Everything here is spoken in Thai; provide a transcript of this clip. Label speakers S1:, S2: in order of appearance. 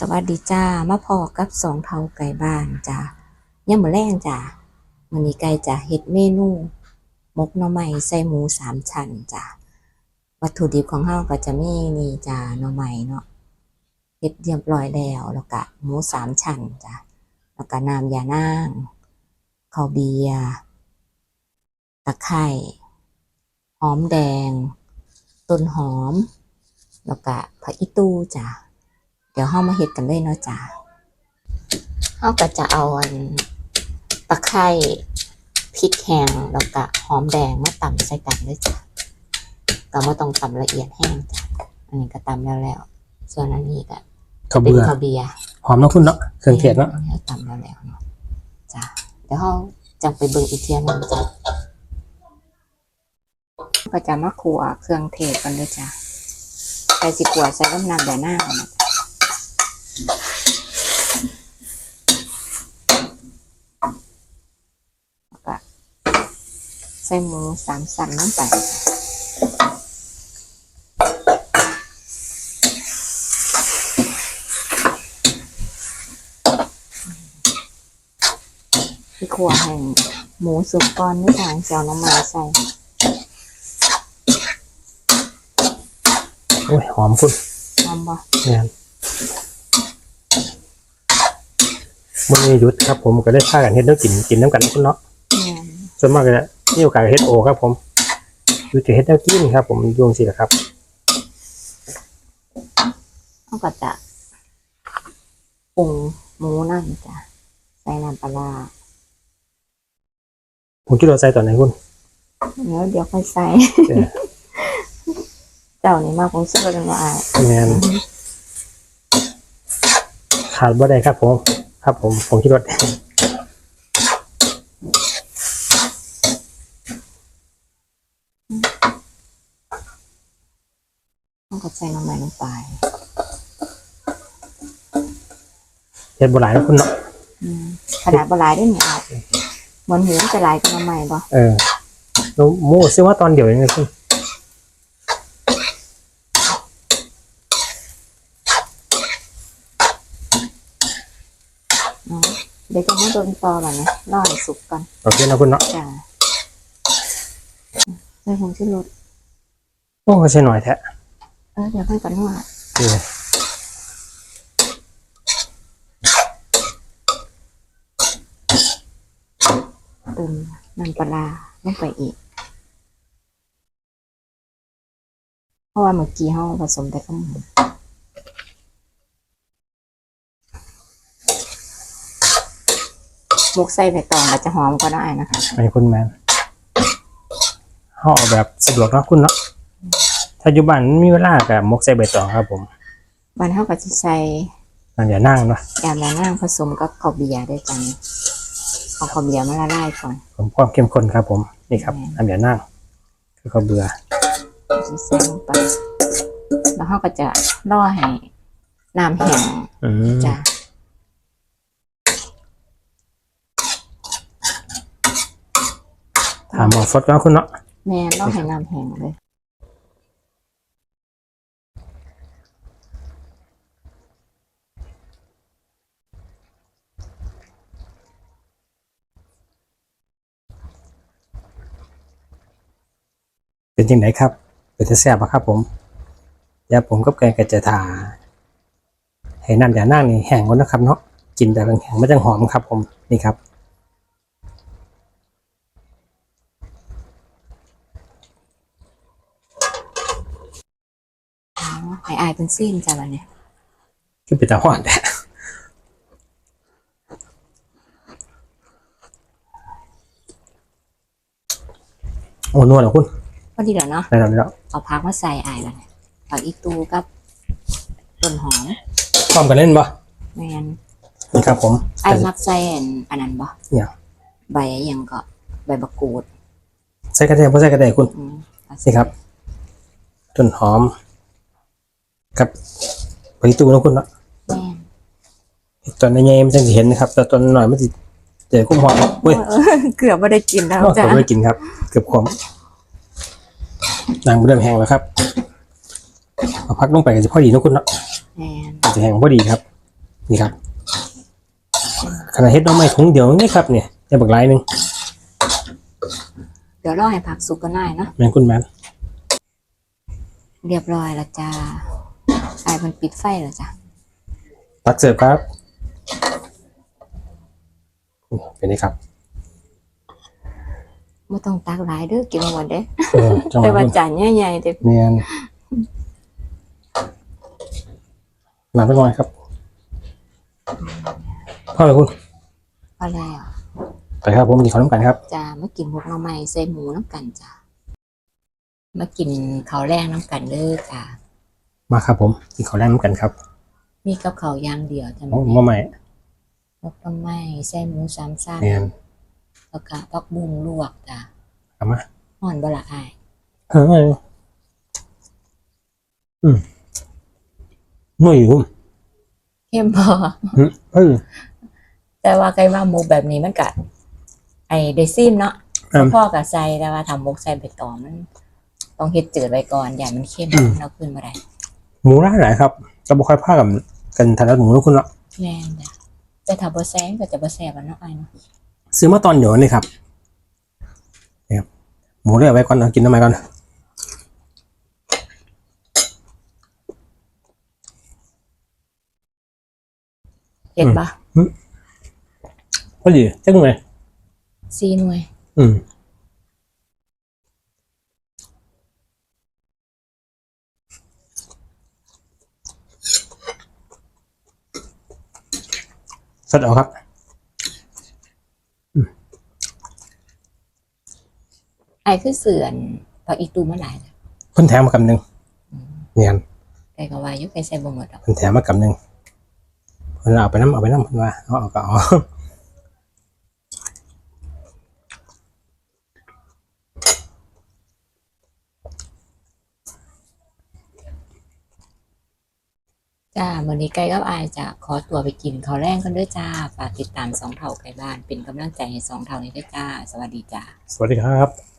S1: สวัสดีจ้ามาพอกับสองเทาไก่บ้านจ้าย่ำมื้อแรงจ้ามื้อนี้ไก่จะเฮ็ดเมนูมกหน่อไม้ใส่หมูสามชั้นจ้าวัตถุดิบของเฮาก็จะมีนี่จ้าหน่อไม้เนาะเฮ็ดเรียบร้อยแล้วแล้วก็หมูสามชั้นจ้าแล้วก็น้ำยานางข้าวเบียร์ตะไคร้หอมแดง ต้นหอม แล้วก็ผักอีตูจ้า เดี๋ยวเฮามาเฮ็ดกันเลยเนาะจ้าเฮาก็จะเอาอันตะไคร้พริกแห้งแล้วก็หอมแดงมาตำใส่กันเลยจ้ะก็บ่ต้องตำละเอียดแห้งจ้ะอันนี้ก็ตำแล้วแล้ว ส่วนอันนี้ก็
S2: ข้าว
S1: เป็น
S2: เบื่อ
S1: ข้าวเบียร์
S2: หอมเน้องคุณเนาะเครื่องเทศเนาะ
S1: อันี้ตำแล้วแล้วเนาะจ้ะเดี๋ยวเฮาจังไปเบิ่งอีกเทียหนึงจ้ะก็จะมาคั่วเครื่องเทศกันเลยจ้ะใส่สิขัวใส่น้ำน้ำแดงหน้าก่อนนะแล้ว ก็ใส่หมูสามสันลงไปที่ครัวแห่งหมูสุกก้อนไม่ทางเจียวน้ำมันใส่
S2: โอ้ยหอมคุณ
S1: หอมบ่
S2: เนี่ย มันมีหยุดครับผมก็ได้พากันเฮ็ดแล้วกินกินน้ำกันคุณเนาะ
S1: เนี่ย
S2: ส่วนมากเลยนี่โอกาสเฮ็ดโอครับ ผมอยู่จะเฮ็ดแนวกินครับ ผมดวงสิละครับ
S1: เขาก็จะปรุงหมูนั่นจ้ะใส่น้ำปลาร้า
S2: ผมคิดว่าใส่ตอนไหนคุณ
S1: เดี๋ยวเดี๋ยวค่อยใส่
S2: เออ
S1: เจ้านี่มากคงซื้อกันว่าอาย
S2: แมนขาดบ่ได้ครับผม ครับผมผมคิดว่า
S1: เขาก็ใส่น้ำมันลงไป
S2: เฮ็ดบ่หลายแล้วคุณเนาะ
S1: อืมขนาดบหลายได้เนี่ยเอาเหมือนหมูมันจะหลายกันมาใหม่บ่
S2: เออแล้วหมูซื้อว่าตอนเดียวเองนะคุณ
S1: อืม เดี๋ยวจะมาโดนตอก่อนนะรอให้สุกก่อน
S2: โอเคนะคุณเนาะ
S1: จ้าใส่ผงชูรส
S2: โอ้ก็ใช่หน่อยแท้
S1: เออเดี๋ยวค่อยกันว่า
S2: เออ
S1: เติมน้ำปลาร้าลงไปอีก เพราะว่าเมื่อกี้เขาผสมแต่ข้าวหมู มกใส่ใบตองอาจจะหอมก็ได้นะคะ
S2: ไอ้คุณแมนห่อแบบสะดวกเนาะคุณเนาะถ้าอยู่บ้านมีเวลากับมกใส่ใบตองครับผม
S1: วันเท่ากับที่ใส่
S2: นั่นอย่านั่งเนาะ
S1: ยามละนั่งผสมกับข้าวเบียร์ด้วยกันเอาข้าวเบียร์มาละลายก่อน
S2: ผมความเข้มข้นครับ ผมนี่ครับอันอย่านั่งคือเขาวเบื่อ
S1: สิใส่ลงไปแล้วเขาก็จะล่อให้น้ำแห้ง
S2: อืม
S1: จ้ะ
S2: ถามหมอฟดก็คุณเนาะ
S1: แม่ล่อให้น้ำแห้งเลย
S2: เป็นยังไงครับ เป็นจะแซ่บปะครับผมเดี๋ยวผมกับแกก็จะทาให้น้ำอย่านั่งนี่แห้งก่อนนะครับเนาะกินแบบแห้งๆไม่จังหอมครับผมนี่ครับ
S1: อ๋อให้อายเป็นซีนจ้ะวันนี้
S2: คือเป็นตาหอนแท้โอ้นวลเหรอคุณ
S1: พอดีเดี๋ยวเนาะ
S2: ได้แล้วได้แล้ว
S1: เอาพักมาใส่อายแล้วเนี่ยผักอีตูกับต้นหอม
S2: พร้อมกันเล่นปะ
S1: แมน
S2: นี่ครับผม
S1: อายมักใส่อันอันนั้นบ่
S2: เนี่ย
S1: ใบอหยังก็ใบมะกรูด
S2: ใส่กระเทียมเพราะใส่กระเทียมคุณ
S1: อืมเอาใส่
S2: นี่ครับต้นหอม กับใบตูนะคุณเนาะ
S1: แม่น
S2: ตอนในเงี้ยมันจะเห็นนะครับ แต่ตอนหน่อยมันจะเจอคุ้มหอมเว้ย
S1: เออเกือบไม่ได้กินแล้ว
S2: นอก
S1: จ้ะ
S2: จากไม่ได้กินครับ เกือบขมนางเริ่มแห้งแล้วครับเอาพักลงไปก็จะพอดีนะคุณเนาะ
S1: แม่น
S2: ก็จะแห้งพอดีครับ นี่ครับขนาดเฮ็ดหน้องไม้ถุงเดียวนี่ครับ เนี่ยจะบักหลายหนึง
S1: เดี๋ยวรอให้ผักสุกก็น่ายเนาะ
S2: แมงคุณแมน
S1: เรียบร้อยแล้วจ้า ไอ้มันปิดไฟแล้วจ้ะ
S2: ตักเสิร์ฟครับเป็นไงครับ
S1: ไม่ต้องตักหลายเด้อกินหมดเด้
S2: เออจังห
S1: แต่
S2: วะ
S1: ว่า
S2: นี้
S1: จานใหญ่ๆเด้
S2: เนียนน้ำไปก่อนครับพ่อไปคุณ
S1: พอแล้ว
S2: ไปครับผมกินข้าวน้ำกันครับ
S1: จ้ามากินหมกหน่อไม้ใส่หมูน้ำกันจ้ามากินข้าวแรงน้ำกันเด้อจ้า
S2: มาครับผมกินข้าวแรกน้ำกันครับ
S1: มีกับข้าวอย่างเดียวจ้ะ
S2: มะใหม่
S1: หมกหน่อไม้ใส่หมูสามชั้น
S2: เนียน
S1: แล้วก็ผักบุ้งลวกจ้า
S2: เอามา
S1: ห่อนบละอาย
S2: เฮ้ยอืมนุ่ยคุ้ม
S1: เข้มพอ
S2: อืมเฮ้ย
S1: แต่ว่าไก่ว่าหมูแบบนี้มันกะไอเดซิมเนาะ
S2: อืม
S1: พ่อกับใส่แต่ว่าทำหมกใส่ใบตองมัน ต้องเฮ็ดจืดไว้ก่อนอย่ามันเข้ม
S2: อืม
S1: เราขึ้นมาได้
S2: หมูร้านไหนครับจะบุค่อยพากับกันทานหมูนะคุณละ
S1: แม่นจ้ะแต่ถ้าบ่แซ่บก็จะบ่แซ่บอะเนาะไอ้ายเนาะ
S2: ซื้อมาตอนเดียวนี่ครับนี่ครับหมูเรียกไว้ก่อนเอากินทำไมก่อน
S1: เฮ็ดบ่
S2: พอดีจังเลย
S1: ซีหน่วย
S2: อืม สดเอาครับ
S1: ไอ้ายคือเสื่อนผักอีตูมาหลายแล้ว
S2: เพิ่นแถมมากำหนึ่งเนียน
S1: ไก่ก็ว่าอยู่ไก่ใส่บ่หมดดอก
S2: เพิ่นแถมมากำหนึ่งเพิ่นเอาไปน้ำเอาไปน้ำเพิ่นว่าเอาเอาก็เอา
S1: จ้าวันนี้ไก่กับอายจะขอตัวไปกินข้าวแรงกันด้วยจ้า ฝากติดตามสองเท่าไก่บ้าน เป็นกำลังใจให้สองเท่านี้ด้วยจ้า สวัสดีจ้า
S2: สวัสดีครับ